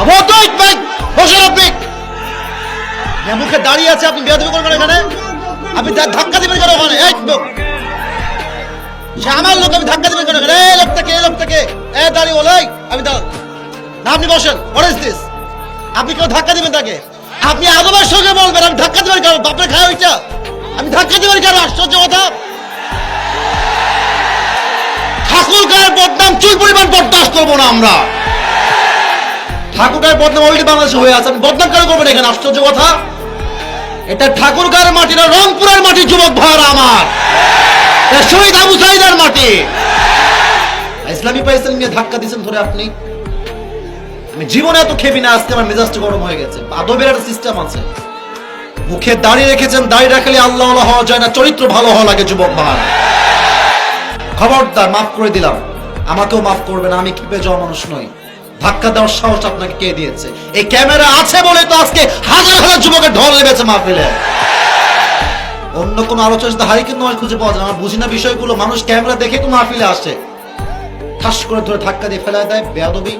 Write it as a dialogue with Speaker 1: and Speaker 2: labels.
Speaker 1: আপনি মুখে দাঁড়িয়ে আছে, আপনি করবেন এখানে? আপনি ধাক্কা দিবেন কেন ওখানে? সে আমার লোক আমি ধাক্কা কেন? এই লোকটাকে এই লোকটাকে এ, দাঁড়িয়ে বলে আমি না, আপনি বসেন। দিস আপনি কেউ ধাক্কা দিবেন তাকে? আপনি সঙ্গে বলবেন, আমি ধাক্কা দিবেন কেন? বাপরে খায় ওইটা আমি ধাক্কা দিবেন কেন? আশ্চর্য কথা। ঠাকুর গায়ের বদনাম, চুল পরিমাণ বরদাস্ত করব না আমরা। ঠাকুর গায়ের বদনাম অলরেডি বাংলাদেশে হয়ে আছে। আপনি বদনাম কেন করবেন এখানে? আশ্চর্য কথা। এটা ঠাকুর গায়ের মাটি না, রংপুরের মাটি, যুবক ভাইরা আমার। শহীদ আবু সাইদের মাটি। ইসলামী পাইসেন নিয়ে ধাক্কা দিয়েছেন ধরে আপনি। আমি জীবনে এত খেবি না, আজকে আমার মেজাজটা গরম হয়ে গেছে। আদবের একটা সিস্টেম আছে। মুখে দাঁড়িয়ে রেখেছেন দাঁড়িয়ে রাখলে আল্লাহ হওয়া যায় না, চরিত্র ভালো হওয়া লাগে যুবক ভাই। খবরদার, মাফ করে দিলাম। আমাকেও মাফ করবেন, আমি খেপে যাওয়া মানুষ নই। ধাক্কা দেওয়ার সাহস আপনাকে কে দিয়েছে? এই ক্যামেরা আছে বলে তো আজকে হাজার হাজার যুবকের ঢল নেমেছে মাহফিলে। অন্য কোনো আলোচনা হারি কিন্তু নয় খুঁজে পাওয়া যায় না। বুঝি না বিষয়গুলো। মানুষ ক্যামেরা দেখে তো মাহফিলে আসে। ঠাস করে ধরে ধাক্কা দিয়ে ফেলা দেয়। বেয়াদবি।